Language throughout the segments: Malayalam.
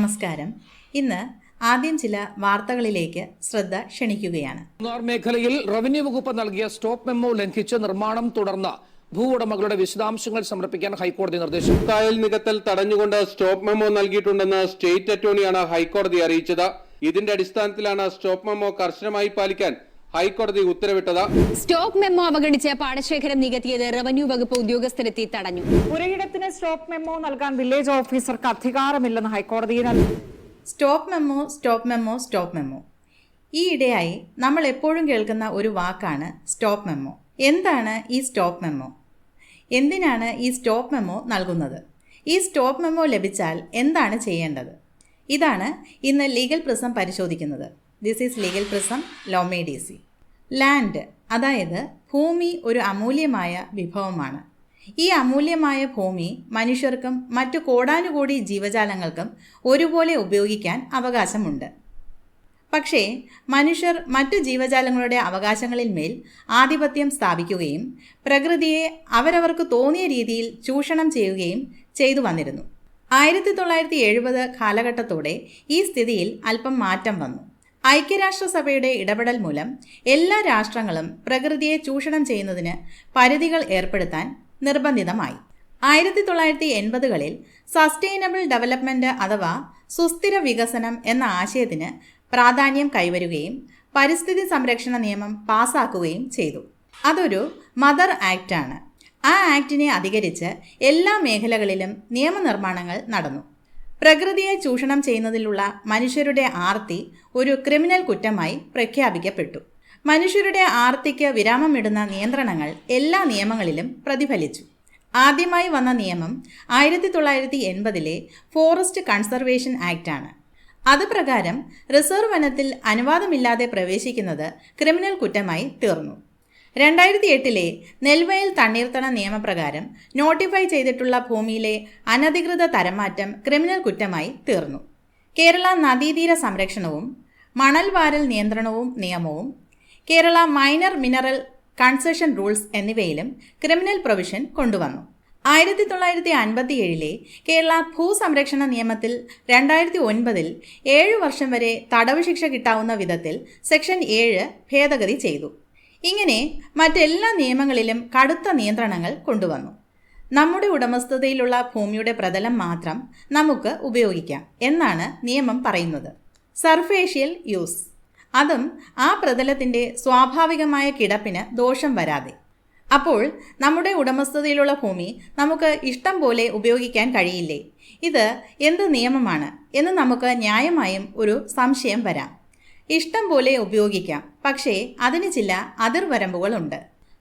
നമസ്കാരം. ഇന്ന് ആദ്യം ചില വാർത്തകളിലേക്ക് ശ്രദ്ധ ക്ഷണിക്കുകയാണ്. മൂന്നാർ മേഖലയിൽ റവന്യൂ വകുപ്പ് നൽകിയ സ്റ്റോപ്പ് മെമ്മോ ലംഘിച്ച് നിർമ്മാണം തുടർന്ന് ഭൂ ഉടമകളുടെ വിശദാംശങ്ങൾ സമർപ്പിക്കാൻ ഹൈക്കോടതി നിർദ്ദേശം. കായൽ നികത്തൽ തടഞ്ഞുകൊണ്ട് സ്റ്റോപ്പ് മെമ്മോ നൽകിയിട്ടുണ്ടെന്ന് സ്റ്റേറ്റ് അറ്റോർണിയാണ് ഹൈക്കോടതി അറിയിച്ചത്. ഇതിന്റെ അടിസ്ഥാനത്തിലാണ് സ്റ്റോപ്പ് മെമ്മോ കർശനമായി പാലിക്കാൻ ഹൈക്കോടതി ഉത്തരവിട്ടത് സ്റ്റോക്ക് മെമ്മോ അവഗണിച്ച് പാടശേഖരം നികത്തിയത് റവന്യൂ വകുപ്പ് ഉദ്യോഗസ്ഥരെത്തി തടഞ്ഞു. പുരയിടത്തിന് സ്റ്റോക്ക് മെമ്മോ നൽകാൻ വില്ലേജ് ഓഫീസർക്ക് അധികാരമില്ലെന്ന് ഹൈക്കോടതിയിൽ stop memo stop memo stop memo. ഈ ഇടയായി നമ്മൾ എപ്പോഴും കേൾക്കുന്ന ഒരു വാക്കാണ് സ്റ്റോപ്പ് മെമ്മോ. എന്താണ് ഈ സ്റ്റോപ്പ് മെമ്മോ? എന്തിനാണ് ഈ സ്റ്റോപ്പ് മെമ്മോ നൽകുന്നത്? ഈ സ്റ്റോപ്പ് മെമ്മോ ലഭിച്ചാൽ എന്താണ് ചെയ്യേണ്ടത്? ഇതാണ് ഇന്ന് ലീഗൽ പ്രിസം പരിശോധിക്കുന്നത്. This is legal prism law made easy land അതായത് ഭൂമി ഒരു അമൂല്യമായ വിഭവമാണ്. ഈ അമൂല്യമായ ഭൂമി മനുഷ്യർക്കും മറ്റു കോടാനുകോടി ജീവജാലങ്ങൾക്കും ഒരുപോലെ ഉപയോഗിക്കാൻ അവകാശമുണ്ട്. പക്ഷേ മനുഷ്യർ മറ്റു ജീവജാലങ്ങളുടെ അവകാശങ്ങളിൽ മേൽ ആധിപത്യം സ്ഥാപിക്കുകയും പ്രകൃതിയെ അവരവർക്ക് തോന്നിയ രീതിയിൽ ചൂഷണം ചെയ്യുകയും ചെയ്തു വന്നിരുന്നു. ആയിരത്തി തൊള്ളായിരത്തി എഴുപത് കാലഘട്ടത്തോടെ ഈ സ്ഥിതിയിൽ അല്പം മാറ്റം വന്നു. ഐക്യരാഷ്ട്രസഭയുടെ ഇടപെടൽ മൂലം എല്ലാ രാഷ്ട്രങ്ങളും പ്രകൃതിയെ ചൂഷണം ചെയ്യുന്നതിന് പരിധികൾ ഏർപ്പെടുത്താൻ നിർബന്ധിതമായി. ആയിരത്തി തൊള്ളായിരത്തി എൺപതുകളിൽ സസ്റ്റൈനബിൾ ഡെവലപ്മെന്റ് അഥവാ സുസ്ഥിര വികസനം എന്ന ആശയത്തിന് പ്രാധാന്യം കൈവരുകയും പരിസ്ഥിതി സംരക്ഷണ നിയമം പാസാക്കുകയും ചെയ്തു. അതൊരു മദർ ആക്റ്റാണ്. ആ ആക്ടിനെ അധികരിച്ച് എല്ലാ മേഖലകളിലും നിയമനിർമ്മാണങ്ങൾ നടന്നു. പ്രകൃതിയെ ചൂഷണം ചെയ്യുന്നതിലുള്ള മനുഷ്യരുടെ ആർത്തി ഒരു ക്രിമിനൽ കുറ്റമായി പ്രഖ്യാപിക്കപ്പെട്ടു. മനുഷ്യരുടെ ആർത്തിക്ക് വിരാമമിടുന്ന നിയന്ത്രണങ്ങൾ എല്ലാ നിയമങ്ങളിലും പ്രതിഫലിച്ചു. ആദ്യമായി വന്ന നിയമം ആയിരത്തി തൊള്ളായിരത്തി എൺപതിലെ ഫോറസ്റ്റ് കൺസർവേഷൻ ആക്ട് ആണ് അത് പ്രകാരം റിസർവ് വനത്തിൽ അനുവാദമില്ലാതെ പ്രവേശിക്കുന്നത് ക്രിമിനൽ കുറ്റമായി തീർന്നു. രണ്ടായിരത്തി എട്ടിലെ നെൽവയൽ തണ്ണീർത്തണ നിയമപ്രകാരം നോട്ടിഫൈ ചെയ്തിട്ടുള്ള ഭൂമിയിലെ അനധികൃത തരംമാറ്റം ക്രിമിനൽ കുറ്റമായി തീർന്നു. കേരള നദീതീര സംരക്ഷണവും മണൽവാരൽ നിയന്ത്രണവും നിയമവും Kerala minor mineral concession rules എന്നിവയിലും ക്രിമിനൽ പ്രൊവിഷൻ കൊണ്ടുവന്നു. ആയിരത്തി തൊള്ളായിരത്തി അൻപത്തി ഏഴിലെ കേരള ഭൂസംരക്ഷണ നിയമത്തിൽ രണ്ടായിരത്തി ഒൻപതിൽ ഏഴു വർഷം വരെ തടവ് ശിക്ഷ കിട്ടാവുന്ന വിധത്തിൽ സെക്ഷൻ ഏഴ് ഭേദഗതി ചെയ്തു. ഇങ്ങനെ മറ്റെല്ലാ നിയമങ്ങളിലും കടുത്ത നിയന്ത്രണങ്ങൾ കൊണ്ടുവന്നു. നമ്മുടെ ഉടമസ്ഥതയിലുള്ള ഭൂമിയുടെ പ്രതലം മാത്രം നമുക്ക് ഉപയോഗിക്കാം എന്നാണ് നിയമം പറയുന്നത്. Surficial use. അതും ആ പ്രതലത്തിന്റെ സ്വാഭാവികമായ കിടപ്പിന് ദോഷം വരാതെ. അപ്പോൾ നമ്മുടെ ഉടമസ്ഥതയിലുള്ള ഭൂമി നമുക്ക് ഇഷ്ടം പോലെ ഉപയോഗിക്കാൻ കഴിയില്ലേ? ഇത് എന്ത് നിയമമാണ് എന്ന് നമുക്ക് ന്യായമായും ഒരു സംശയം വരാം. ഇഷ്ടം പോലെ ഉപയോഗിക്കാം. പക്ഷേ അതിന് ചില അതിർവരമ്പുകളുണ്ട്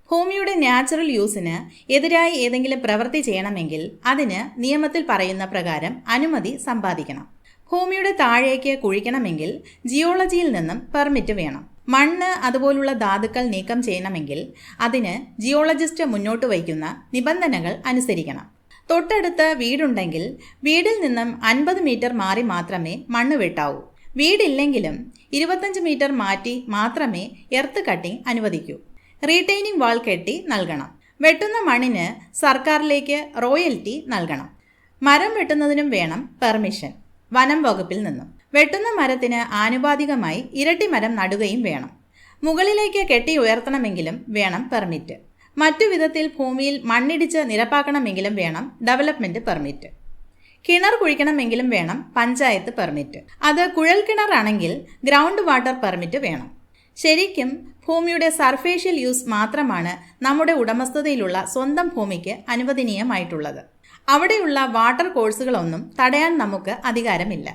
ഭൂമിയുടെ നാച്ചുറൽ യൂസിന് എതിരായി ഏതെങ്കിലും പ്രവൃത്തി ചെയ്യണമെങ്കിൽ അതിന് നിയമത്തിൽ പറയുന്ന പ്രകാരം അനുമതി സമ്പാദിക്കണം. ഭൂമിയുടെ താഴേക്ക് കുഴിക്കണമെങ്കിൽ ജിയോളജിയിൽ നിന്നും പെർമിറ്റ് വേണം. മണ്ണ് അതുപോലുള്ള ധാതുക്കൾ നീക്കം ചെയ്യണമെങ്കിൽ അതിന് ജിയോളജിസ്റ്റ് മുന്നോട്ട് വയ്ക്കുന്ന നിബന്ധനകൾ അനുസരിക്കണം. തൊട്ടടുത്ത് വീടുണ്ടെങ്കിൽ വീടിൽ നിന്നും അൻപത് മീറ്റർ മാറി മാത്രമേ മണ്ണ് വെട്ടാവൂ. വീടില്ലെങ്കിലും ഇരുപത്തഞ്ച് മീറ്റർ മാറ്റി മാത്രമേ എർത്ത് കട്ടിംഗ് അനുവദിക്കൂ. റീറ്റെയിനിങ് വാൾ കെട്ടി നൽകണം. വെട്ടുന്ന മണ്ണിന് സർക്കാരിലേക്ക് റോയൽറ്റി നൽകണം. മരം വെട്ടുന്നതിനും വേണം പെർമിഷൻ. വനം വകുപ്പിൽ നിന്നും. വെട്ടുന്ന മരത്തിന് ആനുപാതികമായി ഇരട്ടി മരം നടുകയും വേണം. മുകളിലേക്ക് കെട്ടി ഉയർത്തണമെങ്കിലും വേണം പെർമിറ്റ്. മറ്റു വിധത്തിൽ ഭൂമിയിൽ മണ്ണിടിച്ച് നിരപ്പാക്കണമെങ്കിലും വേണം ഡെവലപ്മെന്റ് പെർമിറ്റ്. കിണർ കുഴിക്കണമെങ്കിലും വേണം പഞ്ചായത്ത് പെർമിറ്റ് അത് കുഴൽ കിണറാണെങ്കിൽ ഗ്രൗണ്ട് വാട്ടർ പെർമിറ്റ് വേണം. ശരിക്കും ഭൂമിയുടെ സർഫേഷ്യൽ യൂസ് മാത്രമാണ് നമ്മുടെ ഉടമസ്ഥതയിലുള്ള സ്വന്തം ഭൂമിക്ക് അനുവദനീയമായിട്ടുള്ളത്. അവിടെയുള്ള വാട്ടർ കോഴ്സുകളൊന്നും തടയാൻ നമുക്ക് അധികാരമില്ല.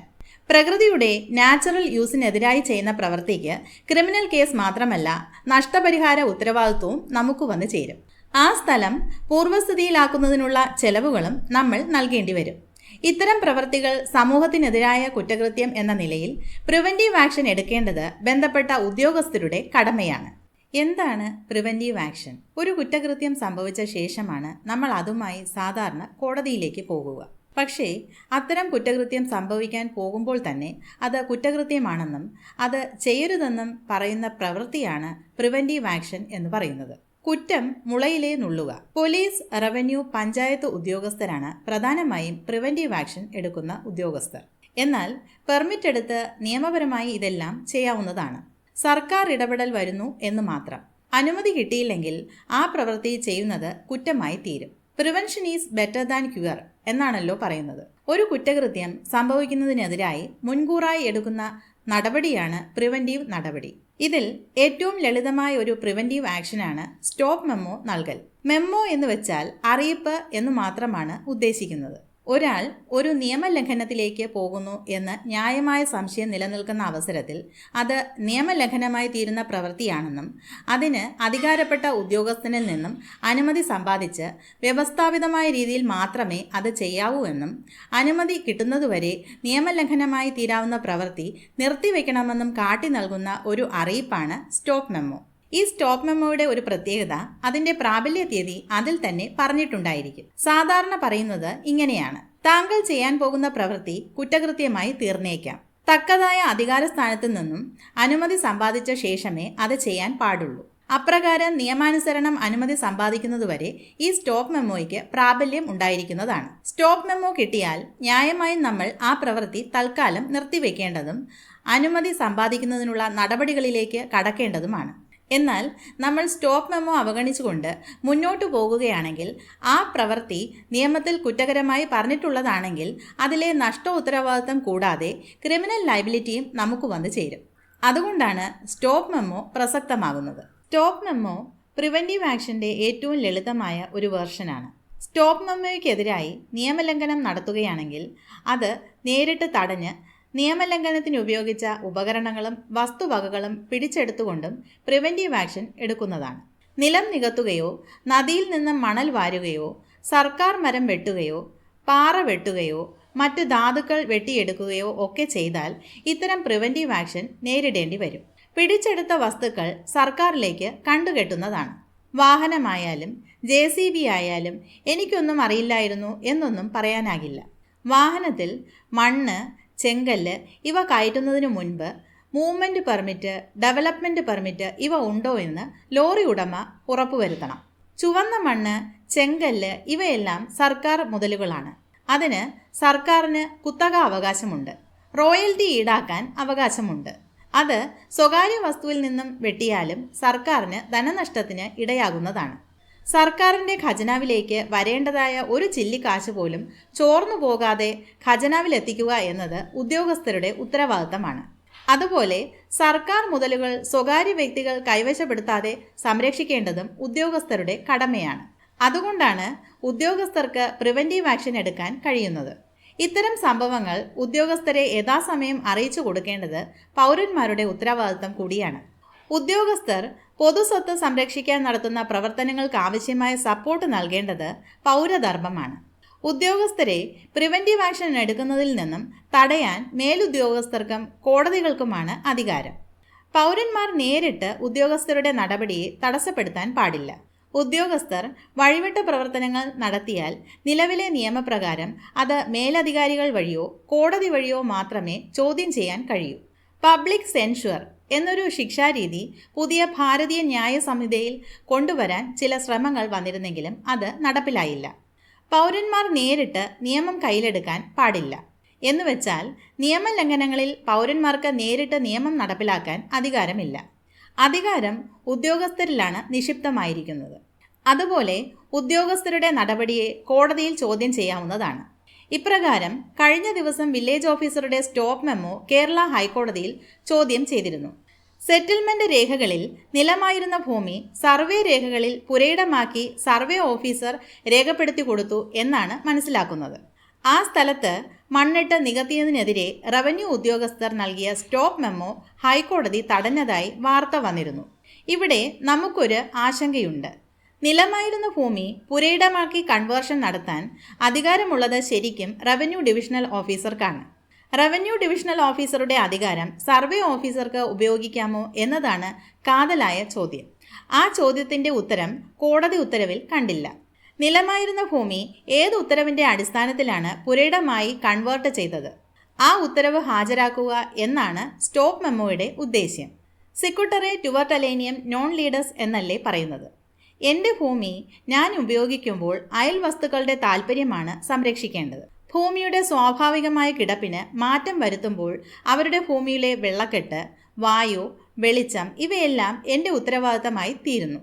പ്രകൃതിയുടെ നാച്ചുറൽ യൂസിനെതിരായി ചെയ്യുന്ന പ്രവൃത്തിക്ക് ക്രിമിനൽ കേസ് മാത്രമല്ല നഷ്ടപരിഹാര ഉത്തരവാദിത്വവും നമുക്ക് വന്നു ചേരും. ആ സ്ഥലം പൂർവസ്ഥിതിയിലാക്കുന്നതിനുള്ള ചെലവുകളും നമ്മൾ നൽകേണ്ടി വരും. ഇത്തരം പ്രവൃത്തികൾ സമൂഹത്തിനെതിരായ കുറ്റകൃത്യം എന്ന നിലയിൽ പ്രിവെന്റീവ് ആക്ഷൻ എടുക്കേണ്ടത് ബന്ധപ്പെട്ട ഉദ്യോഗസ്ഥരുടെ കടമയാണ്. എന്താണ് പ്രിവെന്റീവ് ആക്ഷൻ ഒരു കുറ്റകൃത്യം സംഭവിച്ച ശേഷമാണ് നമ്മൾ അതുമായി സാധാരണ കോടതിയിലേക്ക് പോകുക. പക്ഷേ അത്തരം കുറ്റകൃത്യം സംഭവിക്കാൻ പോകുമ്പോൾ തന്നെ അത് കുറ്റകൃത്യമാണെന്നും അത് ചെയ്യരുതെന്നും പറയുന്ന പ്രവൃത്തിയാണ് പ്രിവെന്റീവ് ആക്ഷൻ എന്ന് പറയുന്നത്. കുറ്റം മുളയിലേ നുള്ളുക. പോലീസ് റവന്യൂ പഞ്ചായത്ത് ഉദ്യോഗസ്ഥരാണ് പ്രധാനമായും പ്രിവെന്റീവ് ആക്ഷൻ എടുക്കുന്ന ഉദ്യോഗസ്ഥർ. എന്നാൽ പെർമിറ്റ് എടുത്ത് നിയമപരമായി ഇതെല്ലാം ചെയ്യാവുന്നതാണ്. സർക്കാർ ഇടപെടൽ വരുന്നു എന്ന് മാത്രം. അനുമതി കിട്ടിയില്ലെങ്കിൽ ആ പ്രവൃത്തി ചെയ്യുന്നത് കുറ്റമായി തീരും. Prevention is better than cure എന്നാണല്ലോ പറയുന്നത്. ഒരു കുറ്റകൃത്യം സംഭവിക്കുന്നതിനെതിരായി മുൻകൂറായി എടുക്കുന്ന നടപടിയാണ് പ്രിവെന്റീവ് നടപടി. ഇതിൽ ഏറ്റവും ലളിതമായ ഒരു പ്രിവെന്റീവ് ആക്ഷനാണ് സ്റ്റോപ്പ് മെമ്മോ നൽകൽ. മെമ്മോ എന്ന് വെച്ചാൽ അറിയിപ്പ് എന്ന് മാത്രമാണ് ഉദ്ദേശിക്കുന്നത്. ഒരാൾ ഒരു നിയമലംഘനത്തിലേക്ക് പോകുന്നു എന്ന് ന്യായമായ സംശയം നിലനിൽക്കുന്ന അവസരത്തിൽ അത് നിയമലംഘനമായി തീരുന്ന പ്രവൃത്തിയാണെന്നും അതിന് അധികാരപ്പെട്ട ഉദ്യോഗസ്ഥനിൽ നിന്നും അനുമതി സമ്പാദിച്ച് വ്യവസ്ഥാപിതമായ രീതിയിൽ മാത്രമേ അത് ചെയ്യാവൂ എന്നും അനുമതി കിട്ടുന്നതുവരെ നിയമലംഘനമായി തീരാവുന്ന പ്രവൃത്തി നിർത്തിവെക്കണമെന്നും കാട്ടി നൽകുന്ന ഒരു അറിയിപ്പാണ് സ്റ്റോപ്പ് മെമ്മോ. ഈ സ്റ്റോപ്പ് മെമ്മോയുടെ ഒരു പ്രത്യേകത അതിന്റെ പ്രാബല്യ തീയതി അതിൽ തന്നെ പറഞ്ഞിട്ടുണ്ടായിരിക്കും. സാധാരണ പറയുന്നത് ഇങ്ങനെയാണ്. താങ്കൾ ചെയ്യാൻ പോകുന്ന പ്രവൃത്തി കുറ്റകൃത്യമായി തീർന്നേക്കാം. തക്കതായ അധികാരസ്ഥാനത്തു നിന്നും അനുമതി സമ്പാദിച്ച ശേഷമേ അത് ചെയ്യാൻ പാടുള്ളൂ. അപ്രകാരം നിയമാനുസരണം അനുമതി സമ്പാദിക്കുന്നതുവരെ ഈ സ്റ്റോപ്പ് മെമ്മോയ്ക്ക് പ്രാബല്യം ഉണ്ടായിരിക്കുന്നതാണ്. സ്റ്റോപ്പ് മെമ്മോ കിട്ടിയാൽ ന്യായമായും നമ്മൾ ആ പ്രവൃത്തി തൽക്കാലം നിർത്തിവെക്കേണ്ടതും അനുമതി സമ്പാദിക്കുന്നതിനുള്ള നടപടികളിലേക്ക് കടക്കേണ്ടതുമാണ്. എന്നാൽ നമ്മൾ സ്റ്റോപ്പ് മെമ്മോ അവഗണിച്ചുകൊണ്ട് മുന്നോട്ടു പോകുകയാണെങ്കിൽ ആ പ്രവൃത്തി നിയമത്തിൽ കുറ്റകരമായി പറഞ്ഞിട്ടുള്ളതാണെങ്കിൽ അതിലെ നഷ്ട ഉത്തരവാദിത്തം കൂടാതെ ക്രിമിനൽ ലൈബിലിറ്റിയും നമുക്ക് വന്നു ചേരും. അതുകൊണ്ടാണ് സ്റ്റോപ്പ് മെമ്മോ പ്രസക്തമാകുന്നത്. സ്റ്റോപ്പ് മെമ്മോ പ്രിവെന്റീവ് ആക്ഷന്റെ ഏറ്റവും ലളിതമായ ഒരു വേർഷനാണ്. സ്റ്റോപ്പ് മെമ്മോയ്ക്കെതിരായി നിയമലംഘനം നടത്തുകയാണെങ്കിൽ അത് നേരിട്ട് തടഞ്ഞ് നിയമലംഘനത്തിന് ഉപയോഗിച്ച ഉപകരണങ്ങളും വസ്തുവകകളും പിടിച്ചെടുത്തുകൊണ്ടും പ്രിവെന്റീവ് ആക്ഷൻ എടുക്കുന്നതാണ്. നിലം നികത്തുകയോ നദിയിൽ നിന്ന് മണൽ വാരുകയോ സർക്കാർ മരം വെട്ടുകയോ പാറ വെട്ടുകയോ മറ്റ് ധാതുക്കൾ വെട്ടിയെടുക്കുകയോ ഒക്കെ ചെയ്താൽ ഇത്തരം പ്രിവെന്റീവ് ആക്ഷൻ നേരിടേണ്ടി വരും. പിടിച്ചെടുത്ത വസ്തുക്കൾ സർക്കാരിലേക്ക് കണ്ടുകെട്ടുന്നതാണ്. വാഹനമായാലും ജെ സി ബി ആയാലും എനിക്കൊന്നും അറിയില്ലായിരുന്നു എന്നൊന്നും പറയാനാകില്ല. വാഹനത്തിൽ മണ്ണ് ചെങ്കല്ല് ഇവ കയറ്റുന്നതിനു മുൻപ് മൂവ്മെന്റ് പെർമിറ്റ് ഡെവലപ്മെന്റ് പെർമിറ്റ് ഇവ ഉണ്ടോ എന്ന് ലോറി ഉടമ ഉറപ്പുവരുത്തണം. ചുവന്ന മണ്ണ് ചെങ്കല്ല് ഇവയെല്ലാം സർക്കാർ മുതലുകളാണ്. അതിന് സർക്കാരിന് കുത്തക അവകാശമുണ്ട്. റോയൽറ്റി ഈടാക്കാൻ അവകാശമുണ്ട്. അത് സ്വകാര്യ വസ്തുവിൽ നിന്നും വെട്ടിയാലും സർക്കാരിന് ധനനഷ്ടത്തിന് ഇടയാകുന്നതാണ്. സർക്കാരിന്റെ ഖജനാവിലേക്ക് വരേണ്ടതായ ഒരു ചില്ലി കാശ് പോലും ചോർന്നു പോകാതെ ഖജനാവിലെത്തിക്കുക എന്നത് ഉദ്യോഗസ്ഥരുടെ ഉത്തരവാദിത്തമാണ്. അതുപോലെ സർക്കാർ മുതലുകൾ സ്വകാര്യ വ്യക്തികൾ കൈവശപ്പെടുത്താതെ സംരക്ഷിക്കേണ്ടതും ഉദ്യോഗസ്ഥരുടെ കടമയാണ്. അതുകൊണ്ടാണ് ഉദ്യോഗസ്ഥർക്ക് പ്രിവെന്റീവ് ആക്ഷൻ എടുക്കാൻ കഴിയുന്നത്. ഇത്തരം സംഭവങ്ങൾ ഉദ്യോഗസ്ഥരെ യഥാസമയം അറിയിച്ചു കൊടുക്കേണ്ടത് പൗരന്മാരുടെ ഉത്തരവാദിത്തം കൂടിയാണ്. ഉദ്യോഗസ്ഥർ പൊതുസ്വത്ത് സംരക്ഷിക്കാൻ നടത്തുന്ന പ്രവർത്തനങ്ങൾക്ക് ആവശ്യമായ സപ്പോർട്ട് നൽകേണ്ടത് പൗരധർമ്മമാണ്. ഉദ്യോഗസ്ഥരെ പ്രിവന്റീവ് ആക്ഷൻ എടുക്കുന്നതിൽ നിന്നും തടയാൻ മേലുദ്യോഗസ്ഥർക്കും കോടതികൾക്കുമാണ് അധികാരം. പൗരന്മാർ നേരിട്ട് ഉദ്യോഗസ്ഥരുടെ നടപടിയെ തടസ്സപ്പെടുത്താൻ പാടില്ല. ഉദ്യോഗസ്ഥർ വഴിവിട്ട പ്രവർത്തനങ്ങൾ നടത്തിയാൽ നിലവിലെ നിയമപ്രകാരം അത് മേലധികാരികൾ വഴിയോ കോടതി വഴിയോ മാത്രമേ ചോദ്യം ചെയ്യാൻ കഴിയൂ. പബ്ലിക് സെൻഷുവർ എന്നൊരു ശിക്ഷാരീതി പുതിയ ഭാരതീയ ന്യായ സംഹിതയിൽ കൊണ്ടുവരാൻ ചില ശ്രമങ്ങൾ വന്നിരുന്നെങ്കിലും അത് നടപ്പിലായില്ല. പൗരന്മാർ നേരിട്ട് നിയമം കയ്യിലെടുക്കാൻ പാടില്ല. എന്നുവെച്ചാൽ നിയമലംഘനങ്ങളിൽ പൗരന്മാർക്ക് നേരിട്ട് നിയമം നടപ്പിലാക്കാൻ അധികാരമില്ല. അധികാരം ഉദ്യോഗസ്ഥരിലാണ് നിക്ഷിപ്തമായിരിക്കുന്നത്. അതുപോലെ ഉദ്യോഗസ്ഥരുടെ നടപടിയെ കോടതിയിൽ ചോദ്യം ചെയ്യാവുന്നതാണ്. ഇപ്രകാരം കഴിഞ്ഞ ദിവസം വില്ലേജ് ഓഫീസറുടെ സ്റ്റോപ്പ് മെമ്മോ കേരള ഹൈക്കോടതിയിൽ ചോദ്യം ചെയ്തിരുന്നു. സെറ്റിൽമെന്റ് രേഖകളിൽ നിലമായിരുന്ന ഭൂമി സർവേ രേഖകളിൽ പുരയിടമാക്കി സർവേ ഓഫീസർ രേഖപ്പെടുത്തി കൊടുത്തു എന്നാണ് മനസ്സിലാക്കുന്നത്. ആ സ്ഥലത്ത് മണ്ണിട്ട് നികത്തിയതിനെതിരെ റവന്യൂ ഉദ്യോഗസ്ഥർ നൽകിയ സ്റ്റോപ്പ് മെമ്മോ ഹൈക്കോടതി തടഞ്ഞതായി വാർത്ത വന്നിരുന്നു. ഇവിടെ നമുക്കൊരു ആശങ്കയുണ്ട്. നിലമായിരുന്ന ഭൂമി പുരയിടമാക്കി കൺവേർഷൻ നടത്താൻ അധികാരമുള്ളത് ശരിക്കും റവന്യൂ ഡിവിഷണൽ ഓഫീസർക്കാണ് റവന്യൂ ഡിവിഷണൽ ഓഫീസറുടെ അധികാരം സർവേ ഓഫീസർക്ക് ഉപയോഗിക്കാമോ എന്നതാണ് കാതലായ ചോദ്യം. ആ ചോദ്യത്തിന്റെ ഉത്തരം കോടതി ഉത്തരവിൽ കണ്ടില്ല. നിലമായിരുന്ന ഭൂമി ഏത് ഉത്തരവിന്റെ അടിസ്ഥാനത്തിലാണ് പുരയിടമായി കൺവേർട്ട് ചെയ്തത്? ആ ഉത്തരവ് ഹാജരാക്കുക എന്നാണ് സ്റ്റോപ്പ് മെമ്മോയുടെ ഉദ്ദേശ്യം. സെക്രട്ടറി ടുവർട്ടലേനിയം നോൺ ലീഡേഴ്സ് എന്നല്ലേ പറയുന്നത്? എന്റെ ഭൂമി ഞാൻ ഉപയോഗിക്കുമ്പോൾ അയൽ വസ്തുക്കളുടെ താല്പര്യമാണ് സംരക്ഷിക്കേണ്ടത്. ഭൂമിയുടെ സ്വാഭാവികമായ കിടപ്പിന് മാറ്റം വരുത്തുമ്പോൾ അവരുടെ ഭൂമിയിലെ വെള്ളക്കെട്ട് വായു വെളിച്ചം ഇവയെല്ലാം എന്റെ ഉത്തരവാദിത്തമായി തീരുന്നു.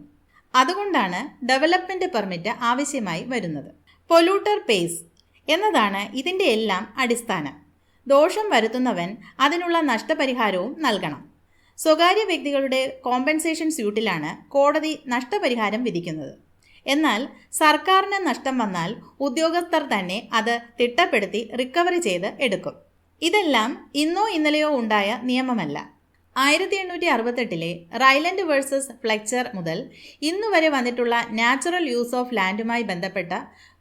അതുകൊണ്ടാണ് ഡെവലപ്മെന്റ് പെർമിറ്റ് ആവശ്യമായി വരുന്നത്. പൊല്യൂട്ടർ പേസ് എന്നതാണ് ഇതിന്റെ എല്ലാം അടിസ്ഥാനം. ദോഷം വരുത്തുന്നവൻ അതിനുള്ള നഷ്ടപരിഹാരവും നൽകണം. സ്വകാര്യ വ്യക്തികളുടെ കോമ്പൻസേഷൻ സ്യൂട്ടിലാണ് കോടതി നഷ്ടപരിഹാരം വിധിക്കുന്നത്. എന്നാൽ സർക്കാരിന് നഷ്ടം വന്നാൽ ഉദ്യോഗസ്ഥർ തന്നെ അത് തിട്ടപ്പെടുത്തി റിക്കവറി ചെയ്ത് എടുക്കും. ഇതെല്ലാം ഇന്നോ ഇന്നലെയോ ഉണ്ടായ നിയമമല്ല. ആയിരത്തി എണ്ണൂറ്റി അറുപത്തെട്ടിലെ റൈലൻഡ് വേഴ്സസ് ഫ്ലെക്ചർ മുതൽ ഇന്നു വരെ വന്നിട്ടുള്ള നാച്ചുറൽ യൂസ് ഓഫ് ലാൻഡുമായി ബന്ധപ്പെട്ട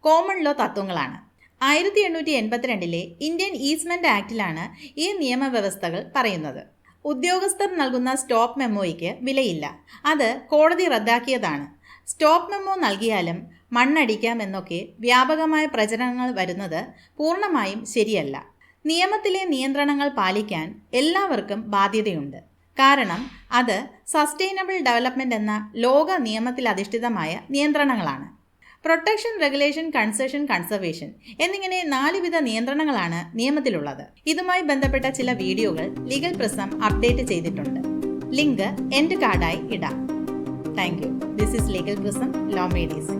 കോമൺ ലോ തത്വങ്ങളാണ്. ആയിരത്തി എണ്ണൂറ്റി എൺപത്തിരണ്ടിലെ ഇന്ത്യൻ ഈസ്മെന്റ് ആക്ടിലാണ് ഈ നിയമവ്യവസ്ഥകൾ പറയുന്നത്. ഉദ്യോഗസ്ഥർ നൽകുന്ന സ്റ്റോപ്പ് മെമ്മോയ്ക്ക് വിലയില്ല. അത് കോടതി റദ്ദാക്കിയതാണ്. സ്റ്റോപ്പ് മെമ്മോ നൽകിയാലും മണ്ണടിക്കാമെന്നൊക്കെ വ്യാപകമായ പ്രചരണങ്ങൾ വരുന്നത് പൂർണമായും ശരിയല്ല. നിയമത്തിലെ നിയന്ത്രണങ്ങൾ പാലിക്കാൻ എല്ലാവർക്കും ബാധ്യതയുണ്ട്. കാരണം അത് സസ്റ്റൈനബിൾ ഡെവലപ്മെന്റ് എന്ന ലോക നിയമത്തിലധിഷ്ഠിതമായ നിയന്ത്രണങ്ങളാണ്. പ്രൊട്ടക്ഷൻ റെഗുലേഷൻ കൺസേഷൻ കൺസർവേഷൻ എന്നിങ്ങനെ നാലുവിധ നിയന്ത്രണങ്ങളാണ് നിയമത്തിലുള്ളത്. ഇതുമായി ബന്ധപ്പെട്ട ചില വീഡിയോകൾ ലീഗൽ പ്രസം അപ്ഡേറ്റ് ചെയ്തിട്ടുണ്ട്. ലിങ്ക് എൻഡ് കാർഡായി ഇടാം. Thank you. This is legal prism law made easy